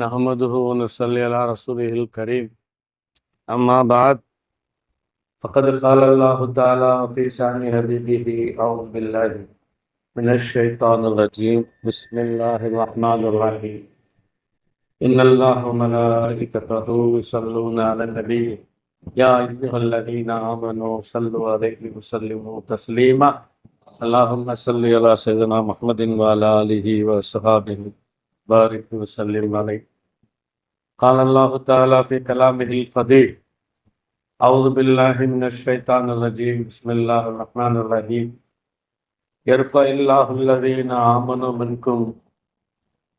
نحمده ونصلي على رسوله الكريم. أما بعد فقد قال الله تعالى في شأن حبيبه أعوذ بالله من الشيطان الرجيم. بسم الله الرحمن الرحيم. إن الله وملائكته يصلون على النبي. يا أيها الذين آمنوا صلوا عليه وسلموا تسليما. اللهم صل على سيدنا محمد وعلى آله وصحبه. بارك وسلم عليه. قال الله تعالى في كلامه القدير أعوذ بالله من الشيطان الرجيم بسم الله الرحمن الرحيم. يرفع الله الذين آمنوا منكم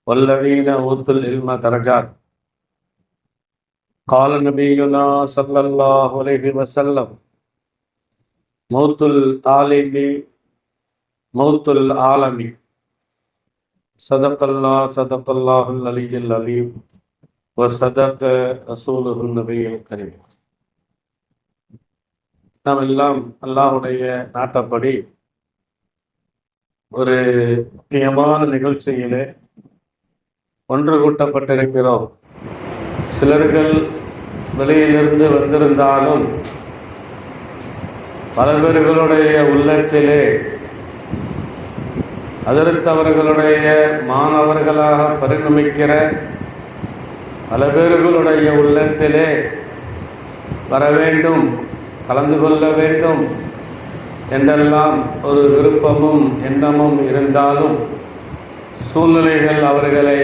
والذين أوتوا العلم درجات. قال نبينا صلى الله عليه وسلم موت العالم موت العالم صدق الله صدق الله العلي العليم وصدق رسوله النبي الكريم நாம் எல்லாம் அல்லாஹுடைய நாட்டப்படி ஒரு முக்கியமான நிகழ்ச்சியிலே ஒன்று கூட்டப்பட்டிருக்கிறோம் சிலர்கள் வெளியிலிருந்து வந்திருந்தாலும் பல பேர்களுடைய உள்ளத்திலே அதிர்த்தவர்களுடைய மாணவர்களாக பரிணமிக்கிற பல பேர்களுடைய உள்ளத்திலே வர வேண்டும் கலந்து கொள்ள வேண்டும் என்றெல்லாம் ஒரு விருப்பமும் எண்ணமும் இருந்தாலும் சூழ்நிலைகள் அவர்களை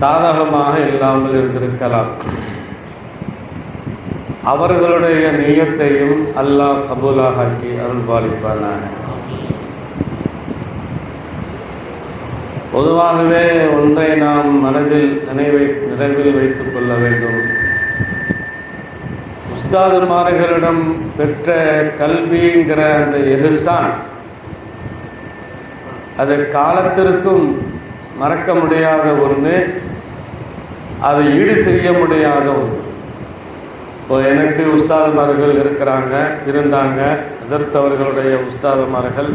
சாதகமாக இல்லாமல் இருந்திருக்கலாம். அவர்களுடைய நீயத்தையும் அல்லாஹ் கபூலாகி அருள் பொதுவாகவே ஒன்றை நாம் மனதில் நினைவை நினைவில் வைத்துக் கொள்ள வேண்டும். உஸ்தாதுமார்களிடம் பெற்ற கல்விங்கிற அந்த எஹ்சான் அது காலத்திற்கும் மறக்க முடியாத ஒன்று அதை ஈடு செய்ய முடியாத ஒன்று. இப்போ எனக்கு உஸ்தாதுமார்கள் இருக்கிறாங்க இருந்தாங்க ஹசரத் அவர்களுடைய உஸ்தாதுமார்கள்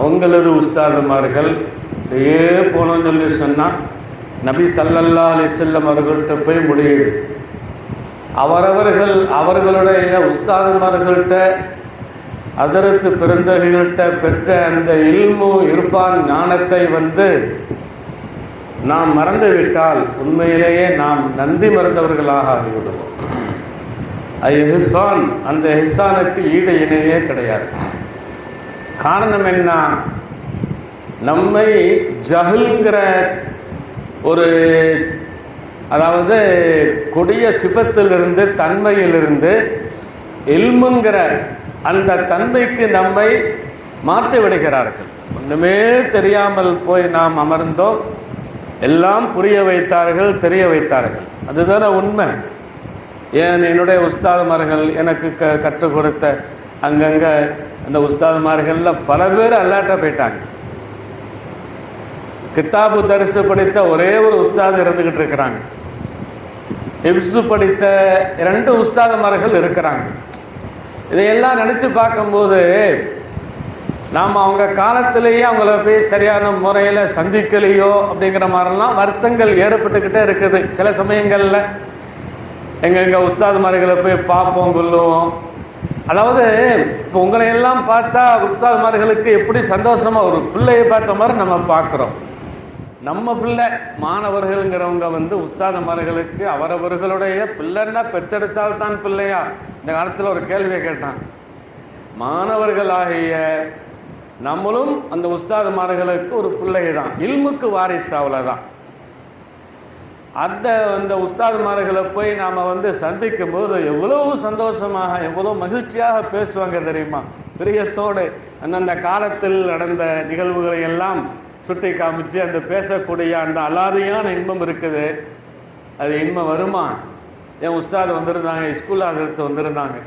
அவங்களது உஸ்தாதுமார்கள் அப்படியே போனோம்னு சொல்லி சொன்னால் நபி சல்லல்லா அலிசல்லம் அவர்கள்ட்ட போய் முடியுது. அவரவர்கள் அவர்களுடைய உஸ்தாதுமார்கள்ட்ட அதரத்து பிறந்தவர்கள்ட்ட பெற்ற அந்த இல்மு இர்ஃபான் ஞானத்தை வந்து நாம் மறந்துவிட்டால் உண்மையிலேயே நாம் நன்றி மறந்தவர்களாக ஆகிவிடுவோம். ஹிசான் அந்த ஹிசானுக்கு ஈடு இணையே கிடையாது. காரணம் என்ன? நம்மை ஜஹில்ங்கிற ஒரு அதாவது கொடிய சிபத்திலிருந்து தன்மையிலிருந்து எல்முங்கிற அந்த தன்மைக்கு நம்மை மாற்றி விடுகிறார்கள். ஒன்றுமே தெரியாமல் போய் நாம் அமர்ந்தோம். எல்லாம் புரிய வைத்தார்கள் தெரிய வைத்தார்கள். அதுதானே உண்மை. ஏன் என்னுடைய உஸ்தாதுமார்கள் எனக்கு க கற்றுக் கொடுத்த அங்கங்கே அந்த உஸ்தாதுமார்களில் பல பேர் அல்லாட்ட போயிட்டாங்க. கித்தாபு தரிசு படித்த ஒரே ஒரு உஸ்தாது இருந்துக்கிட்டு இருக்கிறாங்க. ஹிப்ஸு படித்த ரெண்டு உஸ்தாதுமார்கள் இருக்கிறாங்க. இதையெல்லாம் நினச்சி பார்க்கும்போது நாம் அவங்க காலத்திலேயே அவங்கள போய் சரியான முறையில் சந்திக்கலையோ அப்படிங்கிற மாதிரிலாம் வருத்தங்கள் ஏற்பட்டுக்கிட்டே இருக்குது. சில சமயங்களில் எங்கெங்கே உஸ்தாதுமார்களை போய் பார்ப்போம் கொள்ளுவோம் அதாவது இப்போ உங்களை எல்லாம் பார்த்தா உஸ்தாதுமார்களுக்கு எப்படி சந்தோஷமாக ஒரு பிள்ளையை பார்த்த மாதிரி நம்ம பார்க்குறோம். நம்ம பிள்ளை மாணவர்கள்ங்கிறவங்க வந்து உஸ்தாதமார்களுக்கு அவரவர்களுடைய பிள்ளைன்னா பெத்தெடுத்தால் தான் பிள்ளையா? இந்த காலத்தில் ஒரு கேள்வியை கேட்டான். மாணவர்களாகிய நம்மளும் அந்த உஸ்தாதுமார்களுக்கு ஒரு பிள்ளை தான் இல்முக்கு வாரிசு அவ்வளோதான் அந்த அந்த உஸ்தாதுமார்களை போய் நாம் வந்து சந்திக்கும் போது எவ்வளவு சந்தோஷமாக எவ்வளோ மகிழ்ச்சியாக பேசுவாங்க தெரியுமா? பிரியத்தோடு அந்தந்த காலத்தில் நடந்த நிகழ்வுகளை எல்லாம் சுட்டி காமிச்சு அந்த பேசக்கூடிய அந்த அலாதையான இன்பம் இருக்குது. அது இன்பம் வருமா? என் உஸ்தாது வந்திருந்தாங்க ஸ்கூல் ஆசிரியத்து வந்திருந்தாங்க.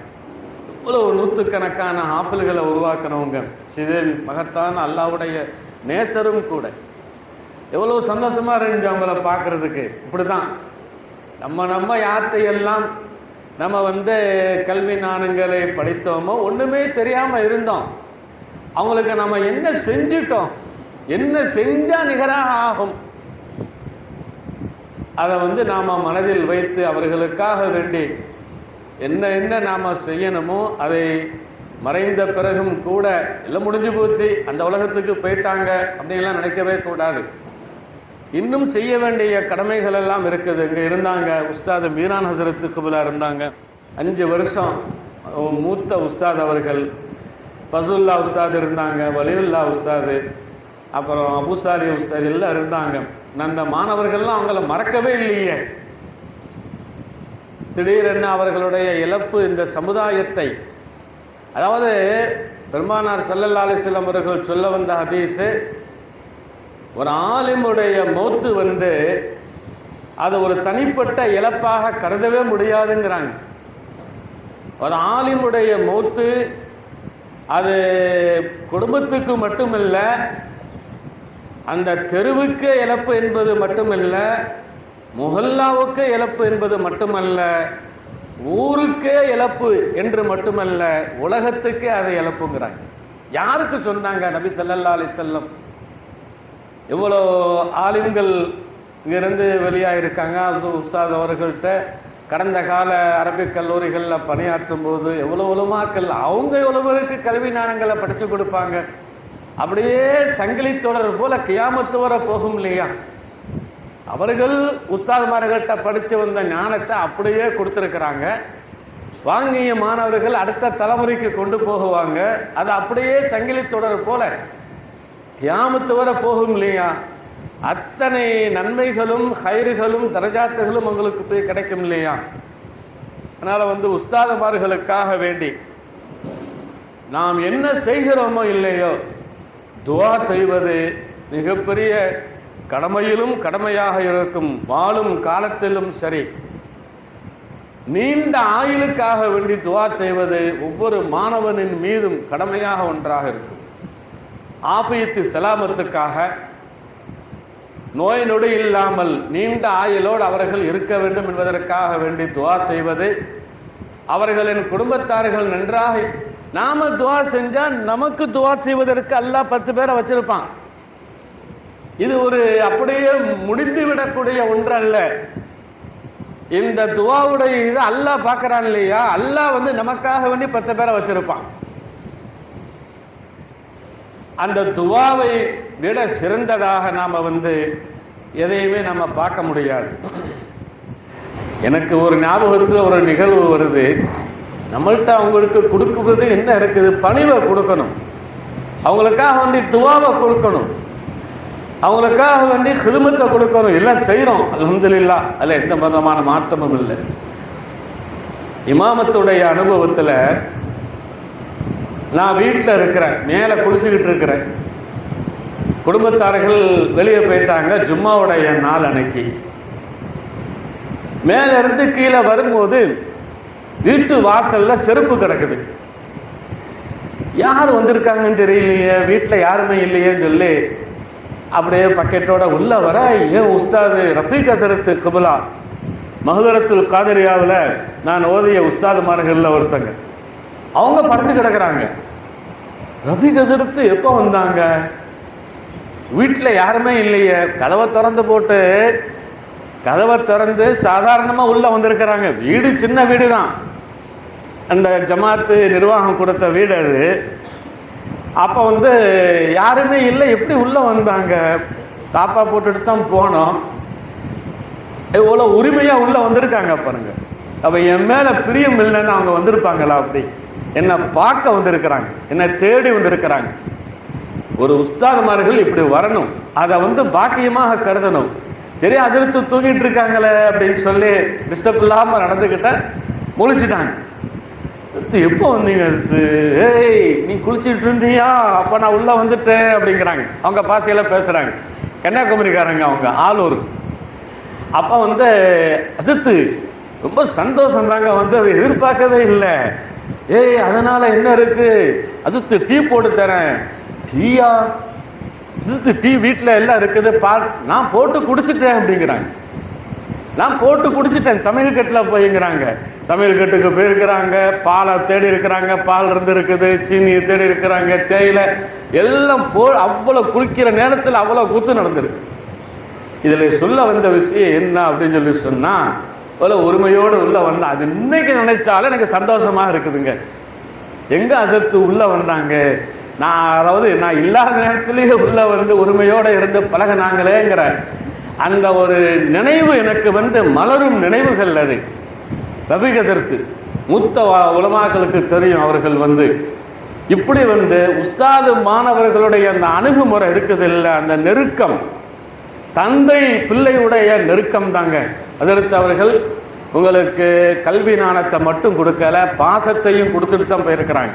இவ்வளோ நூற்றுக்கணக்கான ஆப்பிள்களை உருவாக்கினவங்க. ஸ்ரீதேவி மகத்தான அல்லாவுடைய நேசரும் கூட. எவ்வளோ சந்தோஷமாக இருந்துச்சு அவங்கள பார்க்குறதுக்கு. இப்படி தான் நம்ம நம்ம யார்கிட்டையெல்லாம் நம்ம வந்து கல்வி நாணங்களை படித்தோமோ ஒன்றுமே தெரியாமல் இருந்தோம். அவங்களுக்கு நம்ம என்ன செஞ்சிட்டோம்? என்ன செஞ்சால் நிகராக ஆகும்? அதை வந்து நாம் மனதில் வைத்து அவர்களுக்காக வேண்டி என்ன என்ன நாம் செய்யணுமோ அதை மறைந்த பிறகும் கூட எல்லாம் முடிஞ்சு போச்சு அந்த உலகத்துக்கு போயிட்டாங்க அப்படின்லாம் நினைக்கவே கூடாது. இன்னும் செய்ய வேண்டிய கடமைகள் எல்லாம் இருக்குது. இங்கே இருந்தாங்க உஸ்தாது மீரான் ஹசரத்து குபலா இருந்தாங்க. அஞ்சு வருஷம் மூத்த உஸ்தாத் அவர்கள் ஃபசுல்லா உஸ்தாத் இருந்தாங்க வலியுல்லா உஸ்தாது. அப்புறம் அபுசாரி உஸ்தாத் எல்லாம் இருந்தாங்க. அந்த மாணவர்கள்லாம் அவங்கள மறக்கவே இல்லையே. திடீரென அவர்களுடைய இழப்பு இந்த சமுதாயத்தை. அதாவது பெருமானார் சல்லல்லா அலிஸ்லாம் அவர்கள் சொல்ல வந்த ஹதீஸு ஒரு ஆலிமுடைய மௌத்து வந்து அது ஒரு தனிப்பட்ட இழப்பாக கருதவே முடியாதுங்கிறாங்க. ஒரு ஆலிமுடைய மௌத்து அது குடும்பத்துக்கு மட்டுமில்லை அந்த தெருவுக்கு இழப்பு என்பது மட்டுமல்ல முகல்லாவுக்கு இழப்பு என்பது மட்டுமல்ல ஊருக்கே இழப்பு என்று மட்டுமல்ல உலகத்துக்கே அதை இழப்புங்கிறாங்க. யாருக்கு சொன்னாங்க நபி சல்லல்லா அலி செல்லம் எவ்வளோ ஆலிம்கள் இங்கிருந்து வெளியாகிருக்காங்க இருக்காங்க உஸ்தாத் அவர்கள்ட்ட கடந்த கால அரபிக் கல்லூரிகளில் பணியாற்றும் போது எவ்வளோ உலமாக்கள் அவங்க எவ்வளோ பேருக்கு கல்வி ஞானங்களை படித்து கொடுப்பாங்க? அப்படியே சங்கிலி தொடர் போல கியாமத்து வர போகும் இல்லையா? அவர்கள் உஸ்தாதுமார்கிட்ட படித்து வந்த ஞானத்தை அப்படியே கொடுத்துருக்குறாங்க. வாங்கிய மாணவர்கள் அடுத்த தலைமுறைக்கு கொண்டு போகுவாங்க. அது அப்படியே சங்கிலி தொடர் போல கியாமத்து வர போகும் இல்லையா? அத்தனை நன்மைகளும் ஹைறுகளும் தரஜாத்துகளும் உங்களுக்கு போய் கிடைக்கும் இல்லையா? அதனால் வந்து உஸ்தாதுமார்களுக்காக வேண்டி நாம் என்ன செய்கிறோமோ இல்லையோ துவா செய்வது மிகப்பெரிய கடமையிலும் கடமையாக இருக்கும் வாழும் காலத்திலும் சரி. நீண்ட ஆயுளுக்காக வேண்டி துவா செய்வது ஒவ்வொரு மாணவனின் மீதும் கடமையாக ஒன்றாக இருக்கும். ஆபியத்து செலாமத்துக்காக நோய் நொடி இல்லாமல் நீண்ட ஆயுளோடு அவர்கள் இருக்க வேண்டும் என்பதற்காக வேண்டி துவா செய்வது அவர்களின் குடும்பத்தார்கள் நன்றாக நாம துவா செஞ்சா நமக்கு துவா செய்வதற்கு அல்லாஹ் பத்து பேரை வச்சிருப்பான். இது ஒரு அப்படியே முடிந்து விடக்கூடிய ஒன்றல்ல. இந்த துவாவுடைய இது அல்லாஹ் பார்க்கறான் இல்லையா? அல்லாஹ் வந்து நமக்காக வேண்டி பத்து பேரை வச்சிருப்பான். அந்த துவாவை விட சிறந்ததாக நாம் வந்து எதையுமே நம்ம பார்க்க முடியாது. எனக்கு ஒரு ஞாபகத்தில் ஒரு நிகழ்வு வருது. நம்மள்கிட்ட அவங்களுக்கு கொடுக்குறது என்ன இருக்குது? பணிவை கொடுக்கணும். அவங்களுக்காக வேண்டி துவாவை கொடுக்கணும். அவங்களுக்காக வேண்டி ஹிதுமத்தை கொடுக்கணும். எல்லாம் செய்கிறோம் அலமதுல்லா அதில் எந்த விதமான மாற்றமும் இல்லை. இமாமத்துடைய அனுபவத்தில் நான் வீட்டில் இருக்கிறேன். மேலே குளிச்சுக்கிட்டு இருக்கிறேன். குடும்பத்தார்கள் வெளியே போயிட்டாங்க. ஜும்மாவுடைய நாள் அன்னைக்கு. மேலேருந்து கீழே வரும்போது வீட்டு வாசல்ல செருப்பு கிடக்குது. யார் வந்திருக்காங்கன்னு தெரியலையே வீட்டில் யாருமே இல்லையேன்னு சொல்லி அப்படியே பக்கெட்டோட உள்ள வர ஏன் உஸ்தாது ரஃபீக் அசரத்து கபுலா மகுதரத்துல் காதரியாவில் நான் ஓதிய உஸ்தாதுமார்களில் ஒருத்தங்க. அவங்க படுத்து கிடக்குறாங்க. ரஃபீக் அசரத்து எப்போ வந்தாங்க? வீட்டில் யாருமே இல்லையே. கதவை திறந்து போட்டு கதவை திறந்து சாதாரணமாக உள்ளே வந்திருக்கிறாங்க. வீடு சின்ன வீடு தான் அந்த ஜமாத்து நிர்வாகம் கொடுத்த வீடு அது. அப்போ வந்து யாருமே இல்லை எப்படி உள்ளே வந்தாங்க? தாப்பா போட்டுட்டு தான் போனோம். எவ்வளோ உரிமையாக உள்ளே வந்திருக்காங்க பாருங்க. அப்போ என் மேலே பிரியம் இல்லைன்னு அவங்க வந்திருப்பாங்களா அப்படி? என்னை பார்க்க வந்திருக்கிறாங்க. என்னை தேடி வந்திருக்கிறாங்க. ஒரு உஸ்தாதுமார்கள் இப்படி வரணும். அதை வந்து பாக்கியமாக கருதணும். சரி அசரத்து தூங்கிட்டு இருக்காங்களே அப்படின்னு சொல்லி டிஸ்டர்ப் இல்லாமல் நடந்துக்கிட்டேன் முழிச்சிட்டாங்க. சத்து எப்போ வந்தீங்க சத்து? ஏய் நீ குளிச்சுட்டு இருந்தியா? அப்போ நான் உள்ளே வந்துட்டேன் அப்படிங்கிறாங்க. அவங்க பாசையில் பேசுகிறாங்க கன்னியாகுமரிக்காரங்க அவங்க ஆளூர் அப்போ வந்து அசத்து ரொம்ப சந்தோஷம் தாங்க வந்து அதை எதிர்பார்க்கவே இல்லை. ஏய் அதனால் என்ன இருக்குது அசத்து டீ போட்டு தரேன். டீயா? இது டீ வீட்டில் எல்லாம் இருக்குது பால் நான் போட்டு குடிச்சிட்டேன் அப்படிங்கிறாங்க. நான் போட்டு குடிச்சிட்டேன். சமையல் கட்டில் போய்ங்கிறாங்க. சமையல் கட்டுக்கு போயிருக்கிறாங்க. பாலை தேடி இருக்கிறாங்க. பால் இருந்து இருக்குது. சீனியை தேடி இருக்கிறாங்க. தேயிலை எல்லாம் போ அவ்வளோ குளிக்கிற நேரத்தில் அவ்வளோ குத்து நடந்திருக்கு இதில் சொல்ல வந்த விஷயம் என்ன அப்படின்னு சொல்லி சொன்னால் ஒரு உரிமையோடு உள்ளே வந்தால் அது இன்னைக்கு நினைச்சாலும் எனக்கு சந்தோஷமாக இருக்குதுங்க. எங்கே அசத்து உள்ளே வந்தாங்க? நான் அதாவது நான் இல்லாத நேரத்துலேயே உள்ளே வந்து உரிமையோடு இருந்து பழகினாங்களேங்கிற அந்த ஒரு நினைவு எனக்கு வந்து மலரும் நினைவுகள் அது. ரபிகசர்த்து மூத்த உலமாக்களுக்கு தெரியும் அவர்கள் வந்து இப்படி வந்து உஸ்தாது மாணவர்களுடைய அந்த அணுகுமுறை இருக்குது இல்லை அந்த நெருக்கம். தந்தை பிள்ளையுடைய நெருக்கம் தாங்க. அதற்கு அவர்கள் உங்களுக்கு கல்வி ஞானத்தை மட்டும் கொடுக்கல பாசத்தையும் கொடுத்துட்டு தான் போயிருக்கிறாங்க.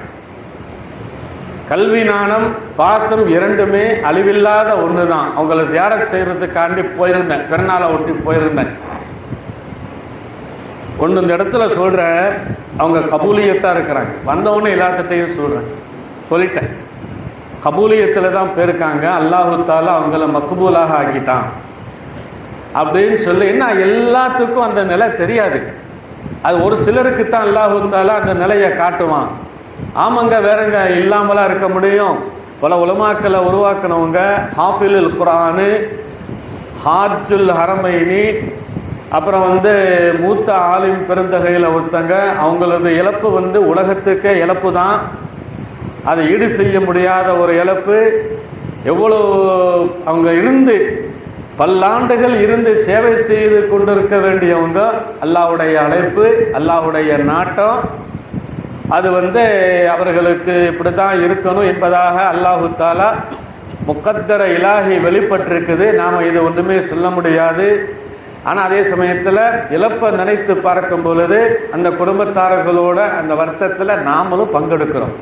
கல்வி ஞானம் பாசம் இரண்டுமே அழிவில்லாத ஒன்று தான் அவங்கள சேரச் செய்கிறதுக்காண்டி போயிருந்தேன். பிறநாளை ஒட்டி போயிருந்தேன். ஒன்று இந்த இடத்துல சொல்கிறேன் அவங்க கபூலியத்தாக இருக்கிறாங்க. வந்தவொடனே எல்லாத்திட்டையும் சொல்கிறேன் சொல்லிட்டேன். கபூலியத்தில் தான் போயிருக்காங்க. அல்லாஹுத்தால அவங்கள மக்பூலாக ஆக்கிட்டான். அப்படின்னு சொல்லி என்ன எல்லாத்துக்கும் அந்த நிலை தெரியாது. அது ஒரு சிலருக்கு தான் அல்லாஹுத்தால அந்த நிலையை காட்டுவான். ஆமாங்க வேறங்க இல்லாமலாம் இருக்க முடியும். பல உலமாக்களை உருவாக்குனவங்க ஹாஃபிலுல் குரானு ஹாஜுல் ஹரமைனி அப்புறம் வந்து மூத்த ஆலிம் பெருந்தகையில் ஒருத்தங்க அவங்களது இழப்பு வந்து உலகத்துக்கே இழப்பு தான். அதை ஈடு செய்ய முடியாத ஒரு இழப்பு. எவ்வளோ அவங்க இருந்து பல்லாண்டுகள் இருந்து சேவை செய்து கொண்டிருக்க வேண்டியவங்க அல்லாவுடைய அழைப்பு அல்லாஹ்வுடைய நாட்டம். அது வந்து அவர்களுக்கு இப்படி தான் இருக்கணும் என்பதாக அல்லாஹு தாலா முக்கத்தர இலாகி வெளிப்பட்டிருக்குது. நாம் இது ஒன்றுமே சொல்ல முடியாது. ஆனால் அதே சமயத்தில் இழப்பை நினைத்து பார்க்கும் பொழுது அந்த குடும்பத்தாரர்களோட அந்த வருத்தத்தில் நாமளும் பங்கெடுக்கிறோம்.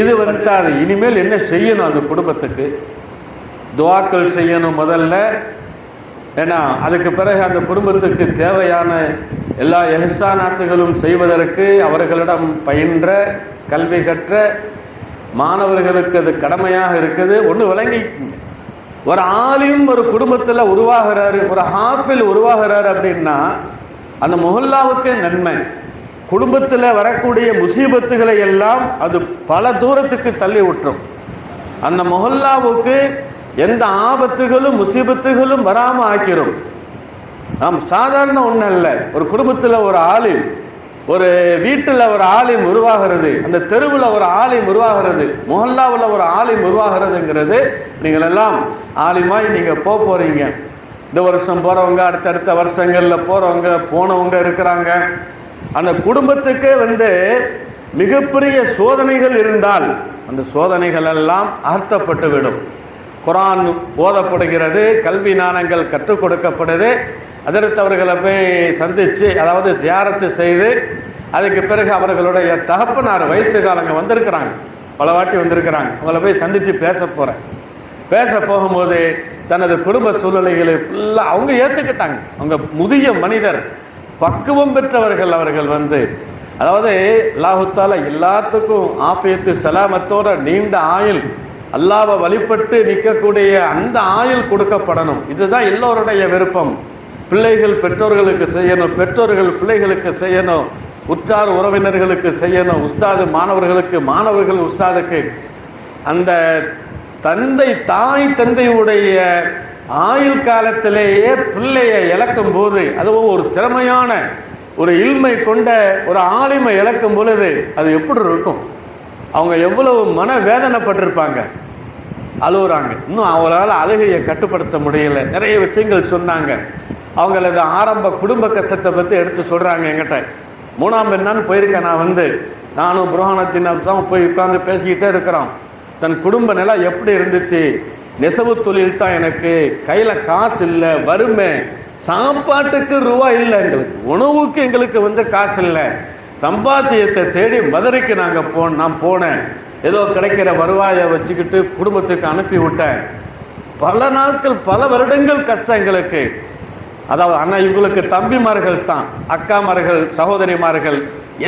இது வந்து அது இனிமேல் என்ன செய்யணும் அந்த குடும்பத்துக்கு? துவாக்கள் செய்யணும் முதல்ல. ஏன்னா அதுக்கு பிறகு அந்த குடும்பத்துக்கு தேவையான எல்லா எஹ்சானாத்துகளும் செய்வதற்கு அவர்களிடம் பயின்ற கல்வி கற்ற மாணவர்களுக்கு அது கடமையாக இருக்குது. ஒன்று விளங்கி ஒரு ஆலிம் ஒரு குடும்பத்தில் உருவாகிறாரு ஒரு ஹாஃபில் உருவாகிறாரு அப்படின்னா அந்த முகல்லாவுக்கு நன்மை. குடும்பத்தில் வரக்கூடிய முசீபத்துகளை எல்லாம் அது பல தூரத்துக்கு தள்ளி விட்டுரும். அந்த முகல்லாவுக்கு எந்த ஆபத்துகளும் முசீபத்துகளும் வராமல் ஆக்கிரும். நாம் சாதாரண ஒன்றும் அல்ல. ஒரு குடும்பத்தில் ஒரு ஆலிம் ஒரு வீட்டில் ஒரு ஆலயம் உருவாகிறது அந்த தெருவில் ஒரு ஆலயம் உருவாகிறது முஹல்லாவில் ஒரு ஆலயம் உருவாகிறதுங்கிறது நீங்கள் எல்லாம் ஆலயமாய் நீங்கள் போக போகிறீங்க இந்த வருஷம் போகிறவங்க அடுத்தடுத்த வருஷங்களில் போகிறவங்க போனவங்க இருக்கிறாங்க. அந்த குடும்பத்துக்கே வந்து மிகப்பெரிய சோதனைகள் இருந்தால் அந்த சோதனைகள் எல்லாம் அகற்றப்பட்டு விடும். குரான் ஓதப்படுகிறது கல்வி ஞானங்கள் கற்றுக் கொடுக்கப்படுது. அதற்கு அவர்களை போய் சந்தித்து அதாவது ஜியாரத்து செய்து அதுக்கு பிறகு அவர்களுடைய தகப்பனார் வயசு காலங்க வந்திருக்கிறாங்க. பல வாட்டி வந்திருக்கிறாங்க. அவங்கள போய் சந்தித்து பேச போகிறேன் பேச போகும்போது தனது குடும்ப சூழ்நிலைகளை ஃபுல்லாக அவங்க ஏற்றுக்கிட்டாங்க அவங்க முதிய மனிதர் பக்குவம் பெற்றவர்கள் அவர்கள் வந்து அதாவது அல்லாஹுத்தால எல்லாத்துக்கும் ஆஃபியத்து சலாமத்தோட நீண்ட ஆயுள் அல்லாவை வழிபட்டு நிற்கக்கூடிய அந்த ஆயுள் கொடுக்கப்படணும். இதுதான் எல்லோருடைய விருப்பம். பிள்ளைகள் பெற்றோர்களுக்கு செய்யணும் பெற்றோர்கள் பிள்ளைகளுக்கு செய்யணும் உற்றார் உறவினர்களுக்கு செய்யணும் உஸ்தாது மாணவர்களுக்கு மாணவர்கள் உஸ்தாதுக்கு. அந்த தந்தை தாய் தந்தையுடைய ஆயுள் காலத்திலேயே பிள்ளையை இழக்கும் போது அதுவும் ஒரு திறமையான ஒரு இல்மை கொண்ட ஒரு ஆளுமை இழக்கும் பொழுது அது எப்படி இருக்கும்? அவங்க எவ்வளவு மன வேதனைப்பட்டிருப்பாங்க அழுகுறாங்க இன்னும் அவங்களால அழுகையை கட்டுப்படுத்த முடியல. நிறைய விஷயங்கள் சொன்னாங்க. அவங்களது ஆரம்ப குடும்ப கஷ்டத்தை பற்றி எடுத்து சொல்கிறாங்க என்கிட்ட. மூணாம் பெண்ணான்னு போயிருக்கேன் நான் வந்து. நானும் புரோகணத்தின் தான் போய் உட்காந்து பேசிக்கிட்டே இருக்கிறோம். தன் குடும்ப நிலை எப்படி இருந்துச்சு? நெசவு தொழில் தான் எனக்கு. கையில் காசு இல்லை வறுமை. சாப்பாட்டுக்கு ரூபா இல்லை எங்களுக்கு. உணவுக்கு எங்களுக்கு வந்து காசு இல்லை. சம்பாத்தியத்தை தேடி மதுரைக்கு நாங்கள் போ நான் போனேன். ஏதோ கிடைக்கிற வருவாயை வச்சுக்கிட்டு குடும்பத்துக்கு அனுப்பி விட்டேன். பல நாட்கள் பல வருடங்கள் கஷ்டம் எங்களுக்கு. அதாவது ஆனால் இவங்களுக்கு தம்பிமார்கள் தான் அக்காமார்கள் சகோதரிமார்கள்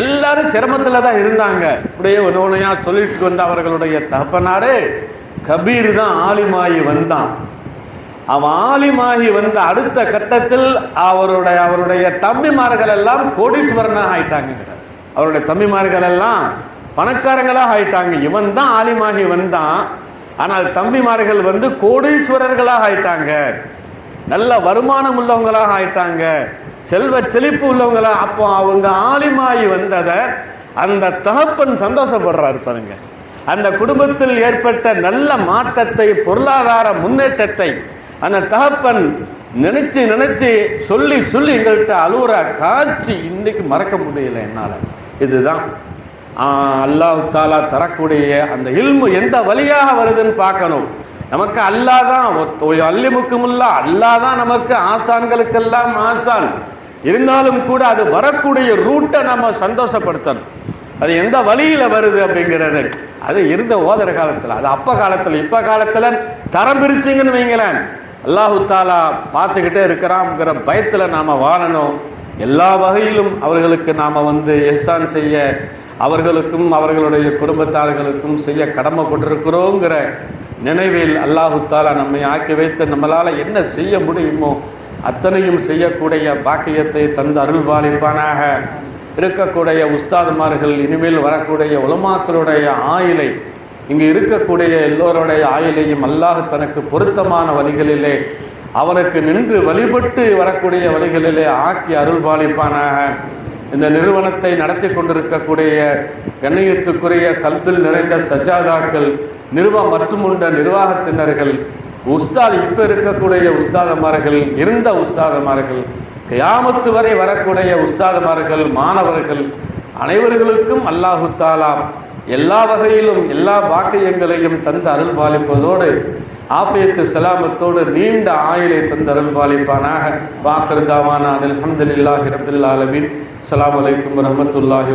எல்லாரும் சிரமத்தில் தான் இருந்தாங்க. இப்படியே ஒன்று சொல்லிட்டு வந்த அவர்களுடைய தகப்பனாரு கபீர் தான் ஆலிமாயி வந்தான். அவன் ஆலிமாகி வந்த அடுத்த கட்டத்தில் அவருடைய அவருடைய தம்பிமார்கள் எல்லாம் கோடீஸ்வரனாக ஆயிட்டாங்க அவருடைய தம்பிமார்கள் எல்லாம் பணக்காரங்களாக ஆயிட்டாங்க. இவன் தான் ஆலிமாகி வந்தான் ஆனால் தம்பிமார்கள் வந்து கோடீஸ்வரர்களாக ஆயிட்டாங்க. நல்ல வருமானம் உள்ளவங்களாக ஆயிட்டாங்க. செல்வ செழிப்பு உள்ளவங்களா. அப்போ அவங்க ஆலிமாயி வந்ததை அந்த தகப்பன் சந்தோஷப்படுறாரு பாருங்க. அந்த குடும்பத்தில் ஏற்பட்ட நல்ல மாற்றத்தை பொருளாதார முன்னேற்றத்தை அந்த தகப்பன் நினைச்சு நினைச்சு சொல்லி சொல்லி எங்கள்கிட்ட அழுவுற காட்சி இன்னைக்கு மறக்க முடியல என்னால். இதுதான். அல்லாஹ் தாலா தரக்கூடிய அந்த இல்மு எந்த வழியாக வருதுன்னு பார்க்கணும். நமக்கு அல்லாஹ் தான் அல்லிமுக்குமுல்லா அல்லாஹ் தான் நமக்கு ஆசான்களுக்கெல்லாம் ஆசான். இருந்தாலும் கூட அது வரக்கூடிய ரூட்டை நம்ம சந்தோஷப்படுத்தணும். அது எந்த வழியில வருது அப்படிங்கிறது. அது இருந்த ஓதர காலத்தில் அது அப்ப காலத்தில் இப்ப காலத்தில் தரம் பிரிச்சிங்கன்னு வைங்களேன். அல்லாஹு தாலா பார்த்துக்கிட்டே இருக்கிறாங்கிற பயத்தில் நாம் வாழணும். எல்லா வகையிலும் அவர்களுக்கு நாம் வந்து எஹ்சான் செய்ய அவர்களுக்கும் அவர்களுடைய குடும்பத்தார்களுக்கும் செய்ய கடமைப்பட்டிருக்கிறோங்கிற நினைவில் அல்லாஹு தாலா நம்மை ஆக்கி வைத்து நம்மளால் என்ன செய்ய முடியுமோ அத்தனையும் செய்யக்கூடிய பாக்கியத்தை தந்து அருள்பாலிப்பானாக இருக்கக்கூடிய உஸ்தாதுமார்கள் இனிமேல் வரக்கூடிய உலமாக்களுடைய ஆயிலை இங்கு இருக்கக்கூடிய எல்லோருடைய ஆயிலையும் அல்லாஹ் தனக்கு பொருத்தமான வழிகளிலே அவனுக்கு நின்று வழிபட்டு வரக்கூடிய வழிகளிலே ஆக்கி அருள்பாலிப்பானாக இந்த நிறுவனத்தை நடத்தி கொண்டிருக்கக்கூடிய கண்ணியத்துக்குரிய கல்பில் நிறைந்த சஜாதாக்கள் நிறுவ மட்டுமுண்ட நிர்வாகத்தினர்கள் உஸ்தாத் இப்போ இருக்கக்கூடிய உஸ்தாதமார்கள் இருந்த உஸ்தாதமார்கள் கியாமத்து வரை வரக்கூடிய உஸ்தாதமார்கள் மாணவர்கள் அனைவர்களுக்கும் அல்லாஹு தாலா எல்லா வகையிலும் எல்லா பாக்கியங்களையும் தந்து அருள் பாலிப்பதோடு ஆஃபியத்து சலாமத்தோடு நீண்ட ஆயுளை தந்து அருள் பாலிப்பானாக. வாசர் தாவானா அலமதுல்லாஹி ரபுல்லாலமின் ஆலமீன். அஸ்ஸலாமு அலைக்கும் வரஹ்மத்துல்லாஹி